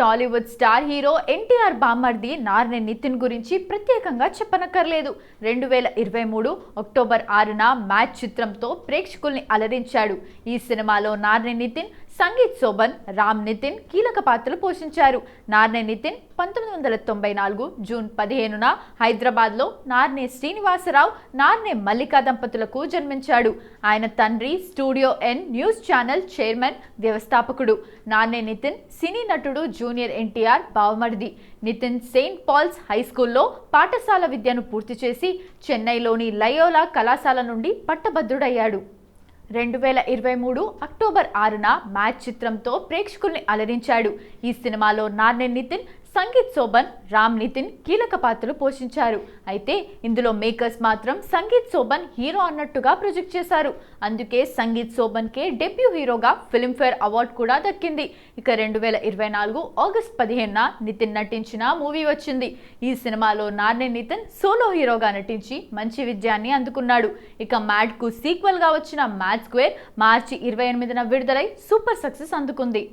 Tollywood star hero NTR బామ్మర్ది నార్నె నితిన్ గురించి ప్రత్యేకంగా చెప్పనక్కర్లేదు. రెండు వేల ఇరవై మూడు అక్టోబర్ ఆరున మ్యాచ్ చిత్రంతో ప్రేక్షకుల్ని అలరించాడు. ఈ సినిమాలో నార్నె నితిన్ సంగీత్ శోభన్ రామ్ నితిన్ కీలక పాత్రలు పోషించారు. నార్నే నితిన్ పంతొమ్మిది వందల తొంభై నాలుగు జూన్ పదిహేనున హైదరాబాద్లో నార్నే శ్రీనివాసరావు నార్నే మల్లికా దంపతులకు జన్మించాడు. ఆయన తండ్రి studio N news channel chairman వ్యవస్థాపకుడు. నార్నే నితిన్ సినీ నటుడు జూనియర్ ఎన్టీఆర్ బావమరిది నితిన్ సెయింట్ పాల్స్ హై స్కూల్లో పాఠశాల విద్యను పూర్తి చేసి చెన్నైలోని లయోలా కళాశాల నుండి పట్టభద్రుడయ్యాడు. రెండు వేల ఇరవై మూడు అక్టోబర్ ఆరున మ్యాచ్ చిత్రంతో ప్రేక్షకుల్ని అలరించాడు. ఈ సినిమాలో నార్నే నితిన్ సంగీత్ శోభన్ రామ్ నితిన్ కీలక పాత్రలు పోషించారు. అయితే ఇందులో మేకర్స్ మాత్రం సంగీత్ శోభన్ హీరో అన్నట్టుగా ప్రొజెక్ట్ చేశారు. అందుకే సంగీత్ శోభన్కే డెబ్యూ హీరోగా ఫిల్మ్ఫేర్ అవార్డు కూడా దక్కింది. ఇక రెండు వేల ఇరవై నాలుగు ఆగస్ట్ పదిహేనున నితిన్ నటించిన మూవీ వచ్చింది. ఈ సినిమాలో నాని నితిన్ సోలో హీరోగా నటించి మంచి విజయాన్ని అందుకున్నాడు. ఇక మ్యాడ్కు సీక్వెల్గా వచ్చిన మ్యాడ్ స్క్వేర్ మార్చి ఇరవై ఎనిమిదిన విడుదలై సూపర్ సక్సెస్ అందుకుంది.